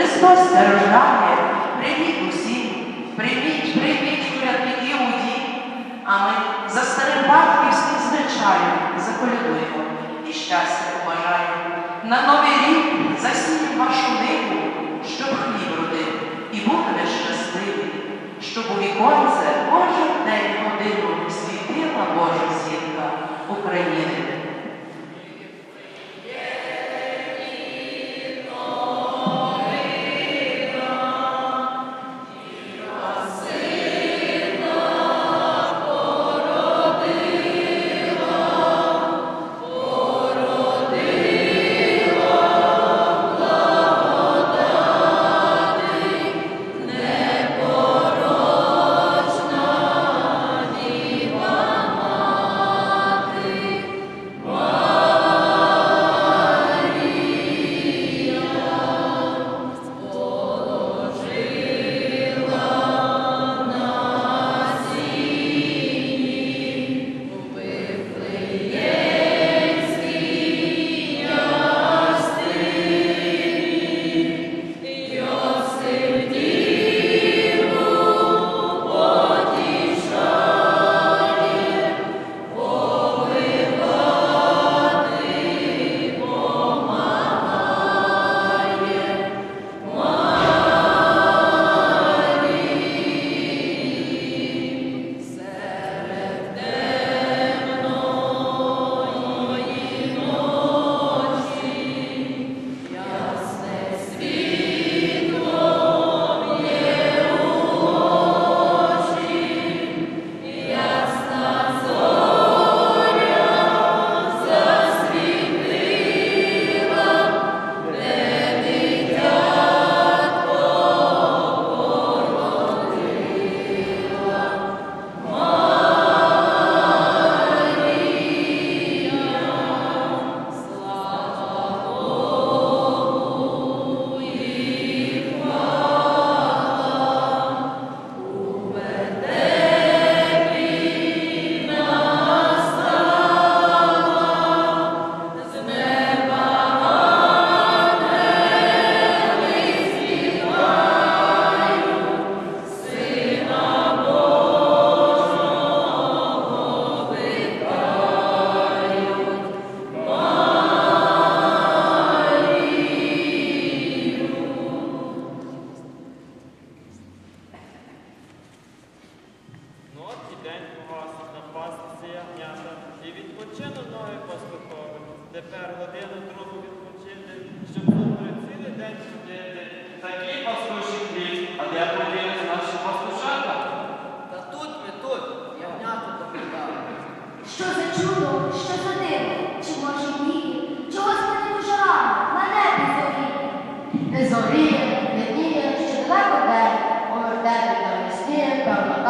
Христос дорожає, привіт усім, привіт, привіт, урядників у дім, а ми за старим батьківським звичаєм заколядуємо. І щастя побажаємо. На новий рік засінь вашу ниву, щоб хліб родив і будете щасливі, щоб у віконце кожен день годину світила Божа зірка України.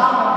나와.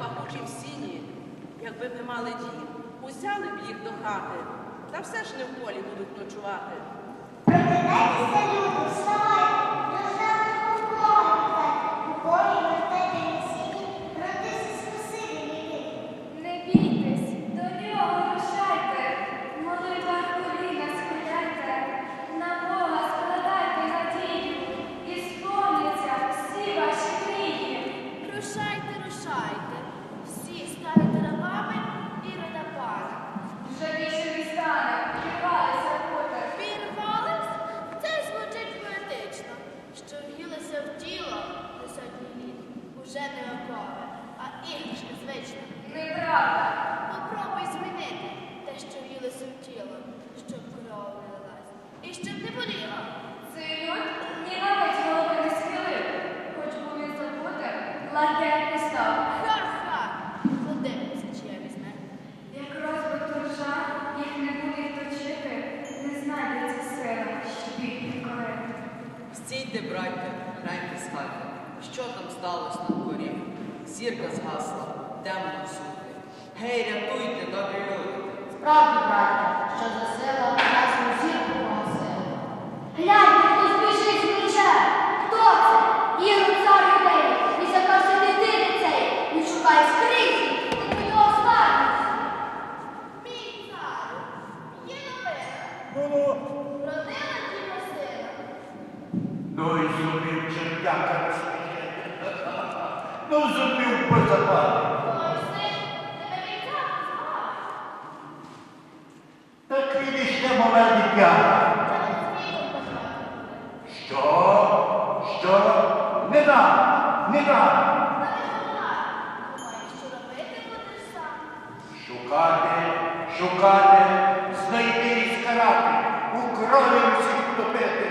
пахучі в сіні, якби б мали дім, узяли б їх до хати, та все ж не в полі будуть ночувати. Гей, рятуйте, добрі люди. Справді, браття, що за сила ясну зірку погасила. Гляньте, хтось біжить з мечем. Хто це? Ігор цар людей. І закався дитини цей. Він шукає скрізь. Нього останеться. Мій цар, є новина. Родила діва сина. Ну і зубів черв'яка розсміє. Ну, зубів позабавив. Не зміг бажати. Що? Що? Не дам, не дам. Шукати, шукати, знайти і скарати, у крові всіх топити.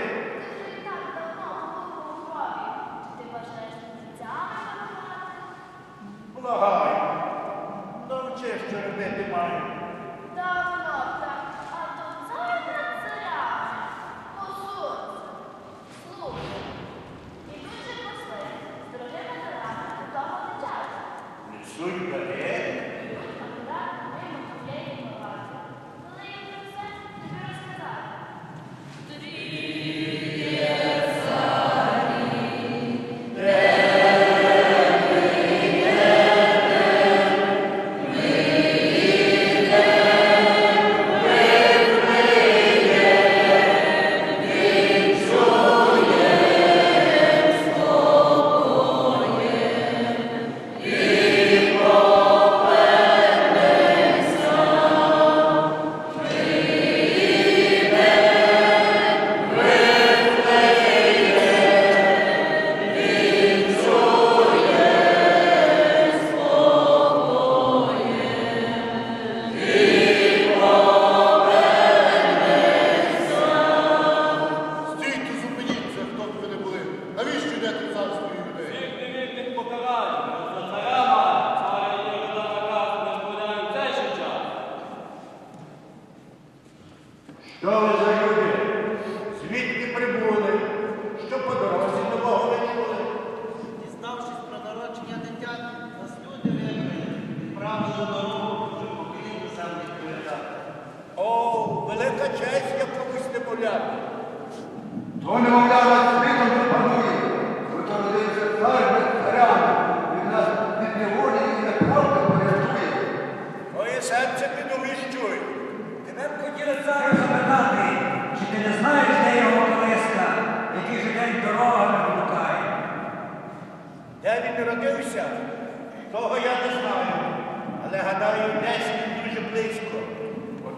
Благаю, навчи, що робити маю.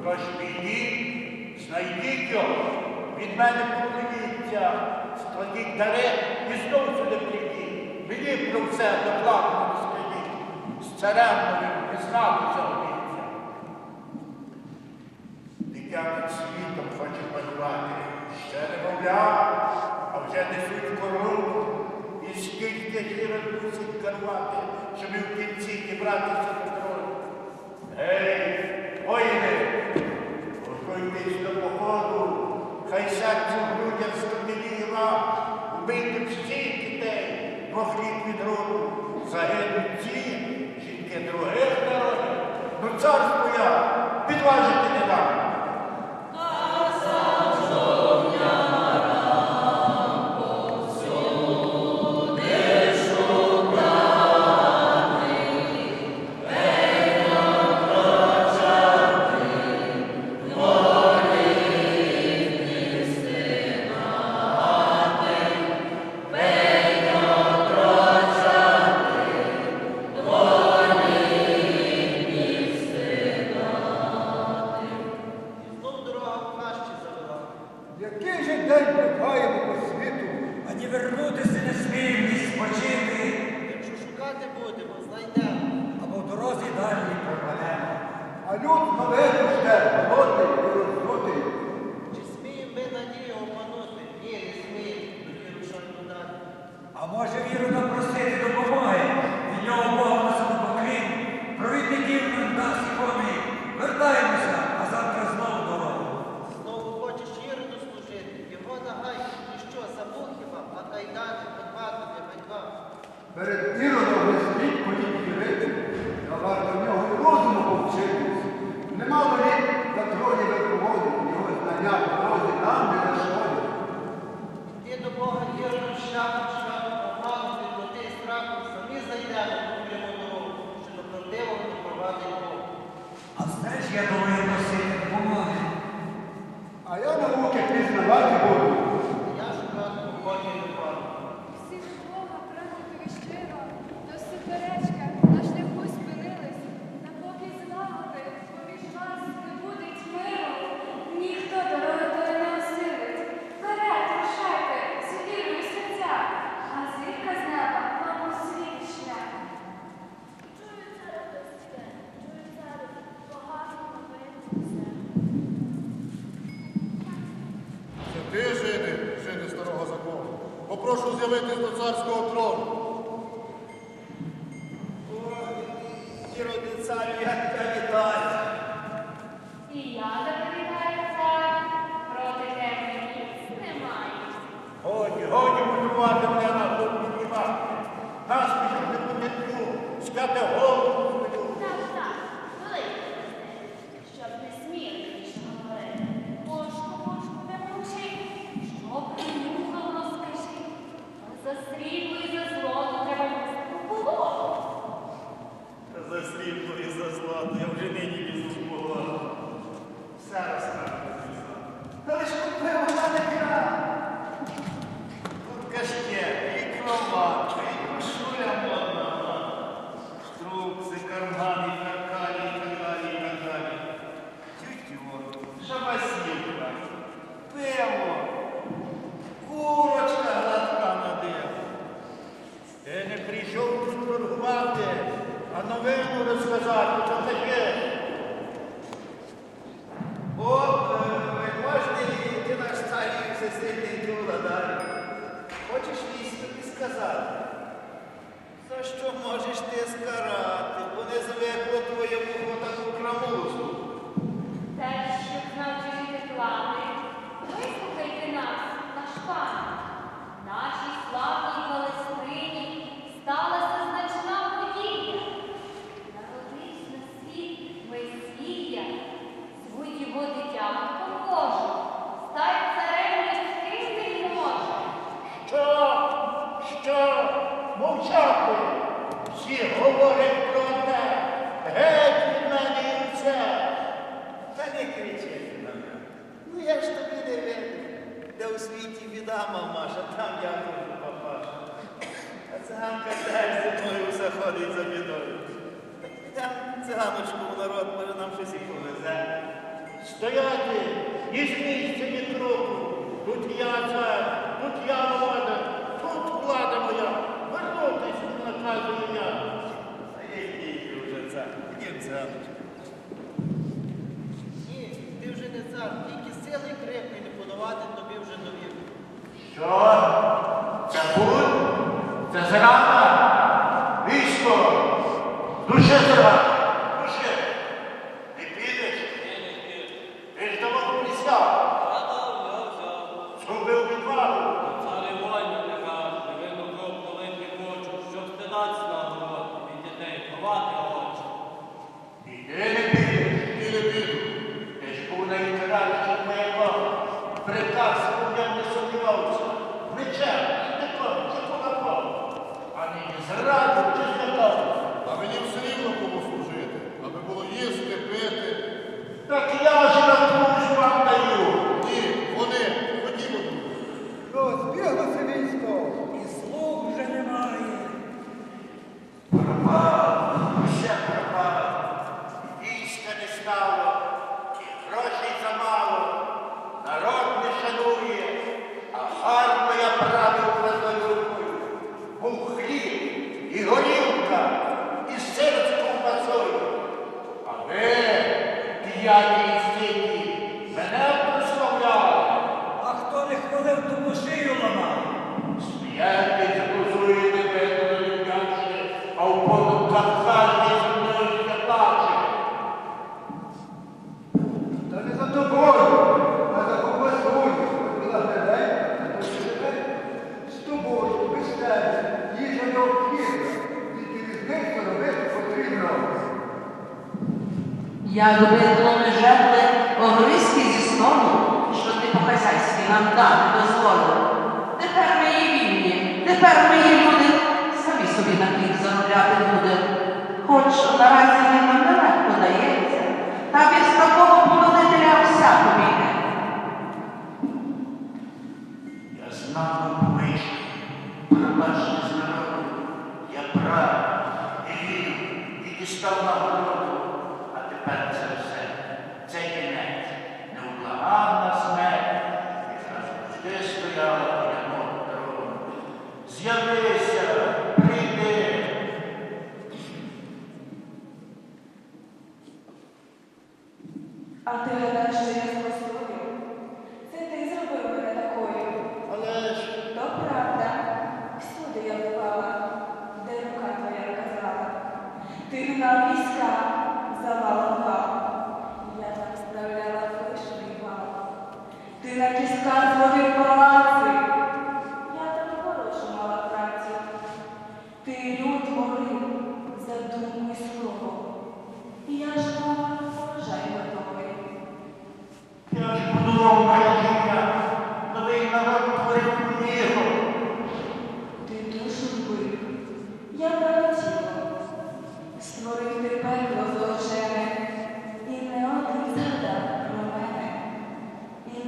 Отож підіть, знайдіть його, від мене поклоніться, складіть дари і знову сюди прийдіть. Мені про все докладно розкажіть. З царем не знати загубіться. Дитя над світом хоче панувати. Ще немовля, а вже несуть корону. І скільки гірок мусить керувати, щоб і в кінці дібратися до трону. Гей, воїни, до походу, хай серце людям скам'яніє вам, всіх дітей, двох літ від роду, загинуть ті, жінки других народів, ну царство я підважити не дам. minutos, não é, Ministério, tá bom? прошу з'явитись na carskog trona. раночку в народ, може нам щось і повезе. Стояти, і ж місця від кроку, тут я цар, тут я влада, тут влада моя, вернутись наказую я. А я вже цар, ні царочка. Ні, ти вже не цар, тільки сили крепкий не подавати тобі вже довірку. Що? Це бур? Це зрада?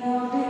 І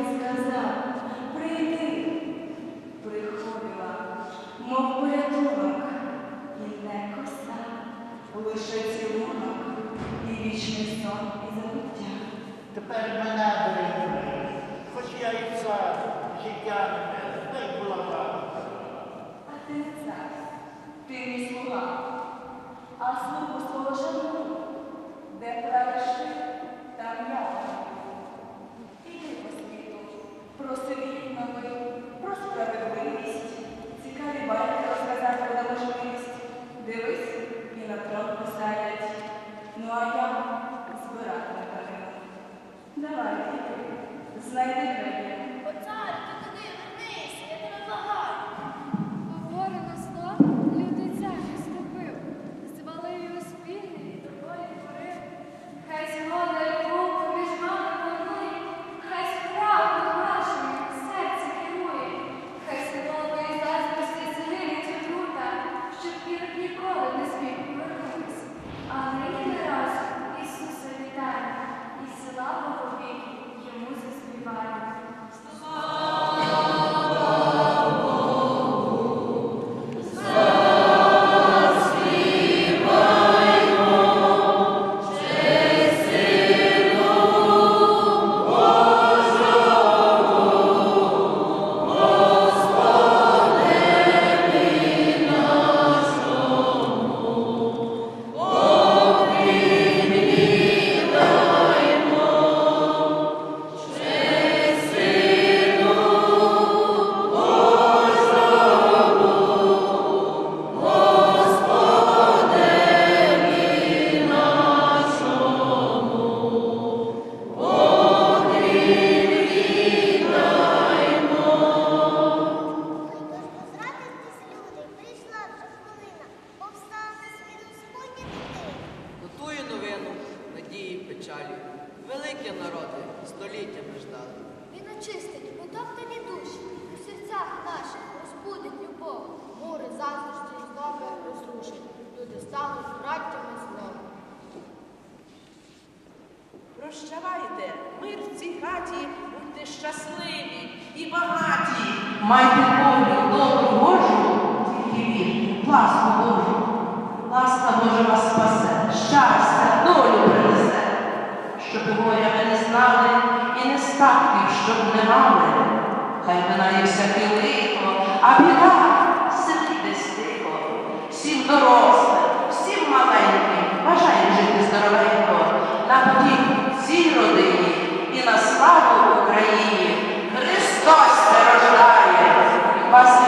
щоб не мали, хай минає всяке лихо, а біда сидить стихо. всім дорослим, всім маленьким, бажаємо жити здоровенько, на потік цій родині і на славу Україні. Христос рождає вас.